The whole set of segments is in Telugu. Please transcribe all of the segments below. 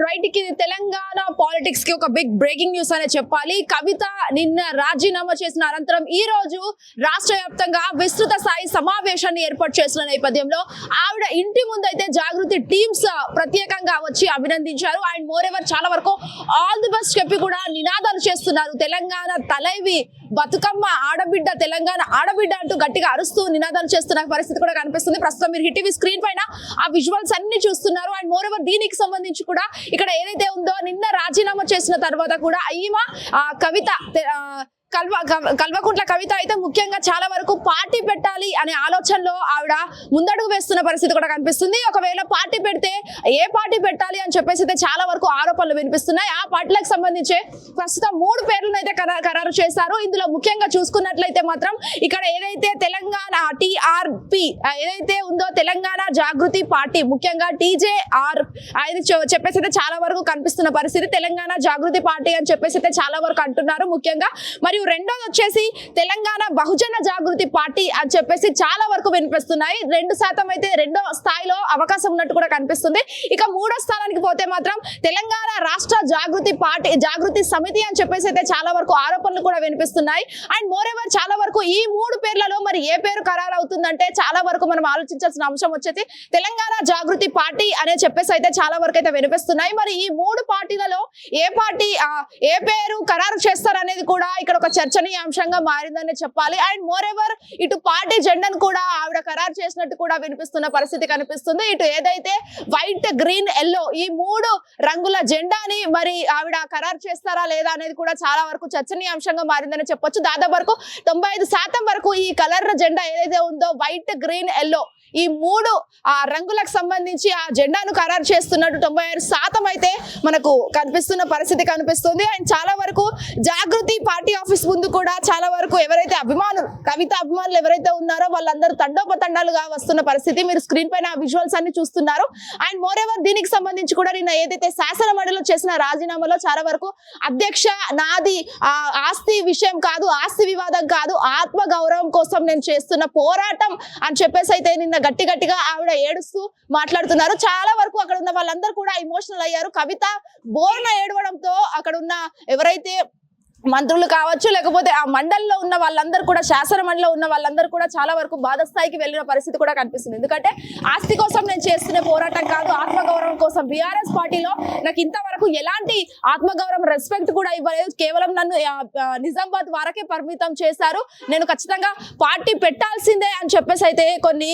రైట్కి తెలంగాణ పాలిటిక్స్కి ఒక బిగ్ బ్రేకింగ్ న్యూస్ అనే చెప్పాలి. కవిత నిన్న రాజీనామా చేసిన అనంతరం ఈ రోజు రాష్ట్ర వ్యాప్తంగా విస్తృత స్థాయి సమావేశాన్ని ఏర్పాటు చేసిన నేపథ్యంలో ఆవిడ ఇంటి ముందు అయితే జాగృతి టీమ్స్ ప్రత్యేకంగా వచ్చి అభినందించారు. అండ్ మోర్ ఎవర్ చాలా వరకు ఆల్ ది బెస్ట్ చెప్పి కూడా నినాదాలు చేస్తున్నారు. తెలంగాణ తలైవి బతుకమ్మ ఆడబిడ్డ తెలంగాణ ఆడబిడ్డ అంటూ గట్టిగా అరుస్తూ నినాదాలు చేస్తున్న పరిస్థితి కూడా కనిపిస్తుంది. ప్రస్తుతం మీరు హిటీవీ స్క్రీన్ పైన ఆ విజువల్స్ అన్ని చూస్తున్నారు. అండ్ మోర్ ఎవర్ దీనికి సంబంధించి కూడా ఇక్కడ ఏదైతే ఉందో నిన్న రాజీనామా చేసిన తర్వాత కూడా ఈమె ఆ కవిత కల్వ కల్వకుంట్ల కవిత అయితే ముఖ్యంగా చాలా వరకు పార్టీ పెట్టాలి అనే ఆలోచనలో ఆవిడ ముందడుగు వేస్తున్న పరిస్థితి కూడా కనిపిస్తుంది. ఒకవేళ పార్టీ పెడితే ఏ పార్టీ పెట్టాలి అని చెప్పేసి అయితే చాలా వరకు ఆరోపణలు వినిపిస్తున్నాయి. ఆ పార్టీలకు సంబంధించి ప్రస్తుతం మూడు పేర్లను అయితే ఖరారు చేశారు. ఇందులో ముఖ్యంగా చూసుకున్నట్లయితే మాత్రం ఇక్కడ ఏదైతే తెలంగాణ టిఆర్పి ఏదైతే ఉందో తెలంగాణ జాగృతి పార్టీ ముఖ్యంగా టీజేఆర్ అది చెప్పేసి అయితే చాలా వరకు కనిపిస్తున్న పరిస్థితి. తెలంగాణ జాగృతి పార్టీ అని చెప్పేసి అయితే చాలా వరకు అంటున్నారు. ముఖ్యంగా మరియు రెండోది వచ్చేసి తెలంగాణ బహుజన జాగృతి పార్టీ అని చెప్పేసి చాలా వరకు వినిపిస్తున్నాయి. రెండు శాతం అయితే రెండో స్థాయిలో అవకాశం ఉన్నట్టు కూడా కనిపిస్తుంది. ఇక మూడో స్థానానికి పోతే మాత్రం తెలంగాణ రాష్ట్ర జాగృతి పార్టీ జాగృతి సమితి అని చెప్పేసి అయితే చాలా వరకు ఆరోపణలు కూడా వినిపిస్తున్నాయి. అండ్ మోర్ ఎవర్ చాలా వరకు ఈ మూడు పేర్లలో మరి ఏ పేరు ఖరారు అవుతుందంటే చాలా వరకు మనం ఆలోచించాల్సిన అంశం వచ్చేసి తెలంగాణ జాగృతి పార్టీ అనే చెప్పేసి అయితే చాలా వరకు అయితే వినిపిస్తున్నాయి. మరి ఈ మూడు పార్టీలలో ఏ పార్టీ ఏ పేరు ఖరారు కూడా ఇక్కడ ఒక చర్చనీయాంశంగా మారిందని చెప్పాలి. అండ్ మోర్ ఎవర్ ఇటు పార్టీ జెండాను కూడా ఆవిడ ఖరారు చేసినట్టు కూడా వినిపిస్తున్న పరిస్థితి కనిపిస్తుంది. ఇటు ఏదైతే వైట్ గ్రీన్ ఎల్లో ఈ మూడు రంగుల జెండాని మరి ఆవిడ ఖరారు చేస్తారా లేదా అనేది కూడా చాలా వరకు చర్చనీయాంశంగా మారిందని చెప్పొచ్చు. దాదాపు వరకు తొంభై ఐదు శాతం వరకు ఈ కలర్ జెండా ఏదైతే ఉందో వైట్ గ్రీన్ ఎల్లో ఈ మూడు ఆ రంగులకు సంబంధించి ఆ జెండాను ఖరారు చేస్తున్నట్టు తొంభై ఆరు శాతం అయితే మనకు కనిపిస్తున్న పరిస్థితి కనిపిస్తుంది. అండ్ చాలా వరకు జాగృతి పార్టీ ఆఫీస్ ముందు కూడా చాలా వరకు ఎవరైతే అభిమానులు కవిత అభిమానులు ఎవరైతే ఉన్నారో వాళ్ళందరూ తండోపతండాలుగా వస్తున్న పరిస్థితి మీరు స్క్రీన్ పైన విజువల్స్ అన్ని చూస్తున్నారు. అండ్ మోర్ ఎవర్ దీనికి సంబంధించి కూడా నిన్న ఏదైతే శాసనమండలిలో చేసిన రాజీనామాలో చాలా వరకు అధ్యక్ష నాది ఆ ఆస్తి విషయం కాదు ఆస్తి వివాదం కాదు ఆత్మ గౌరవం కోసం నేను చేస్తున్న పోరాటం అని చెప్పేసి అయితే నిన్న గట్టి గట్టిగా ఆవిడ ఏడుస్తూ మాట్లాడుతున్నారు. చాలా వరకు అక్కడ ఉన్న వాళ్ళందరూ కూడా ఎమోషనల్ అయ్యారు. కవిత బోర్న ఏడవడంతో అక్కడ ఉన్న ఎవరైతే మంత్రులు కావచ్చు లేకపోతే ఆ మండలిలో ఉన్న వాళ్ళందరూ కూడా శాసన మండలిలో ఉన్న వాళ్ళందరూ కూడా చాలా వరకు బాధస్థాయికి వెళ్ళిన పరిస్థితి కూడా కనిపిస్తుంది. ఎందుకంటే ఆస్తి కోసం నేను చేస్తున్న పోరాటం కాదు ఆత్మగౌరవం కోసం. బీఆర్ఎస్ పార్టీలో నాకు ఇంతవరకు ఎలాంటి ఆత్మగౌరవం రెస్పెక్ట్ కూడా ఇవ్వలేదు. కేవలం నన్ను నిజామాబాద్ వరకే పరిమితం చేశారు. నేను ఖచ్చితంగా పార్టీ పెట్టాల్సిందే అని చెప్పేసి అయితే కొన్ని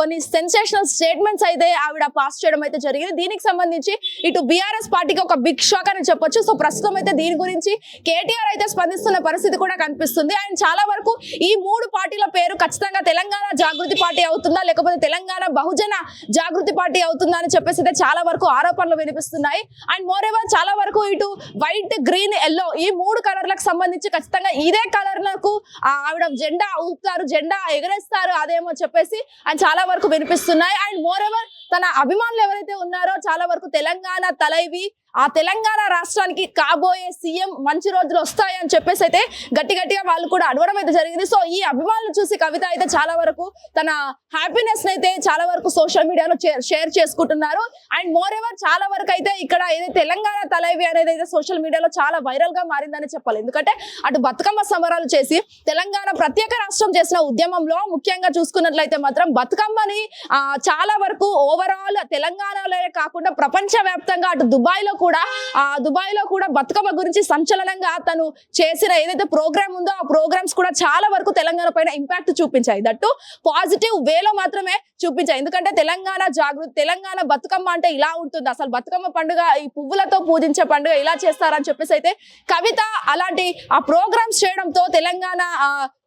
కొన్ని సెన్సేషనల్ స్టేట్మెంట్స్ అయితే ఆవిడ పాస్ చేయడం అయితే జరిగింది. దీనికి సంబంధించి ఇటు బీఆర్ఎస్ పార్టీకి ఒక బిగ్ షాక్ అని చెప్పొచ్చు. సో ప్రస్తుతం అయితే దీని గురించి కేటీఆర్ అయితే స్పందిస్తున్న పరిస్థితి కూడా కనిపిస్తుంది. అండ్ చాలా వరకు ఈ మూడు పార్టీల పేరు ఖచ్చితంగా తెలంగాణ జాగృతి పార్టీ అవుతుందా? లేకపోతే తెలంగాణ బహుజన జాగృతి పార్టీ అవుతుందా అని చెప్పేసి అయితే చాలా వరకు ఆరోపణలు వినిపిస్తున్నాయి. అండ్ మోర్ ఎవర్ చాలా వరకు ఇటు వైట్ గ్రీన్ ఎల్లో ఈ మూడు కలర్లకు సంబంధించి ఖచ్చితంగా ఇదే కలర్లకు ఆవిడ జెండా ఊపుతారు జెండా ఎగరేస్తారు అదేమో చెప్పేసి అండ్ చాలా వరకు వినిపిస్తున్నాయి. అండ్ మోర్ ఎవర్ తన అభిమానులు ఎవరైతే ఉన్నారో చాలా వరకు తెలంగాణ తలైవి ఆ తెలంగాణ రాష్ట్రానికి కాబోయే సీఎం మంచి రోజులు వస్తాయని చెప్పేసి అయితే గట్టి గట్టిగా వాళ్ళు కూడా అడగడం అయితే జరిగింది. సో ఈ అభిమానులు చూసి కవిత అయితే చాలా వరకు తన హ్యాపీనెస్ అయితే చాలా వరకు సోషల్ మీడియాలో షేర్ చేసుకుంటున్నారు. అండ్ మోర్ ఎవర్ చాలా వరకు అయితే ఇక్కడ ఏదైతే తెలంగాణ తలైవి అనేది అయితే సోషల్ మీడియాలో చాలా వైరల్గా మారిందని చెప్పాలి. ఎందుకంటే అటు బతుకమ్మ సమరాలు చేసి తెలంగాణ ప్రత్యేక రాష్ట్రం చేసిన ఉద్యమంలో ముఖ్యంగా చూసుకున్నట్లయితే మాత్రం బతుకమ్మని చాలా వరకు ఓవరాల్ తెలంగాణలోనే కాకుండా ప్రపంచ వ్యాప్తంగా అటు దుబాయ్లో కూడా కూడా ఆ దుబాయ్లో కూడా బతుకమ్మ గురించి సంచలనంగా తను చేసిన ఏదైతే ప్రోగ్రామ్ ఉందో ఆ ప్రోగ్రామ్స్ కూడా చాలా వరకు తెలంగాణ పైన ఇంపాక్ట్ చూపించాయి. దట్టు పాజిటివ్ వేలో మాత్రమే చూపించాయి. ఎందుకంటే తెలంగాణ జాగృతి తెలంగాణ బతుకమ్మ అంటే ఇలా ఉంటుంది. అసలు బతుకమ్మ పండుగ ఈ పువ్వులతో పూజించే పండుగ ఇలా చేస్తారని చెప్పేసి అయితే కవిత అలాంటి ఆ ప్రోగ్రామ్స్ చేయడంతో తెలంగాణ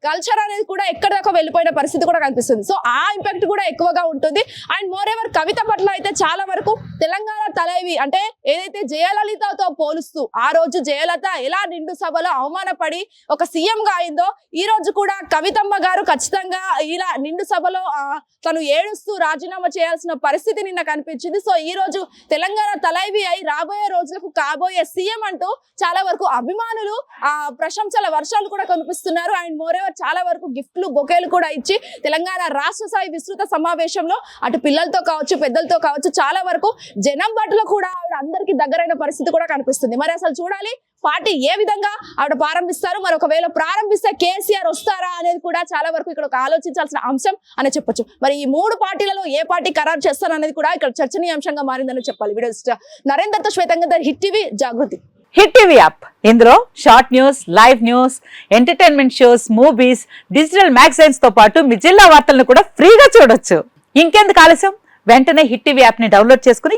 కల్చర్ అనేది కూడా ఎక్కడి దాకా వెళ్ళిపోయిన పరిస్థితి కూడా కనిపిస్తుంది. సో ఆ ఇంపాక్ట్ కూడా ఎక్కువగా ఉంటుంది. అండ్ మోర్ ఎవర్ కవిత పట్ల అయితే చాలా వరకు తెలంగాణ తలైవి అంటే ఏదైతే జయలలితతో పోలుస్తూ ఆ రోజు జయలలిత ఎలా నిండు సభలో అవమానపడి ఒక సీఎంగా అయిందో ఈ రోజు కూడా కవితమ్మ గారు ఖచ్చితంగా ఇలా నిండు సభలో తను ఏడుస్తూ రాజీనామా చేయాల్సిన పరిస్థితి నిన్న కనిపించింది. సో ఈ రోజు తెలంగాణ తలైవి అయి రాబోయే రోజులకు కాబోయే సీఎం అంటూ చాలా వరకు అభిమానులు ఆ ప్రశంసల వర్షాలు కూడా కనిపిస్తున్నారు అండ్ మోరేవర్ చాలా వరకు గిఫ్ట్లు బొకేలు కూడా ఇచ్చి తెలంగాణ రాష్ట్ర స్థాయి విస్తృత సమావేశంలో అటు పిల్లలతో కావచ్చు పెద్దలతో కావచ్చు చాలా వరకు జనం బట్టలు కూడా ఆవిడ అందరికి దగ్గర దగ్గరైన పరిస్థితి కూడా కనిపిస్తుంది. మరి అసలు చూడాలి పార్టీ ఏ విధంగా ఆవిడ ప్రారంభిస్తారు? మరి ఒకవేళ ప్రారంభిస్తే కేసీఆర్ వస్తారా అనేది కూడా చాలా వరకు ఇక్కడ ఒక ఆలోచించాల్సిన అంశం అని చెప్పొచ్చు. మరి ఈ మూడు పార్టీలలో ఏ పార్టీ ఖరారు చేస్తారు అనేది కూడా ఇక్కడ చర్చనీయాంశంగా మారిందని చెప్పాలి. వీడియో నరేందర్తో శ్వేతంగా hit TV Jagruthi. Hit TV app. ఇందులో short news live news entertainment shows movies digital మ్యాగజైన్స్తో పాటు మీ జిల్లా వార్తలను కూడా ఫ్రీగా చూడొచ్చు. ఇంకెందుకు ఆలస్యం? వెంటనే హిట్ టీవీ యాప్ని డౌన్లోడ్ చేసుకుని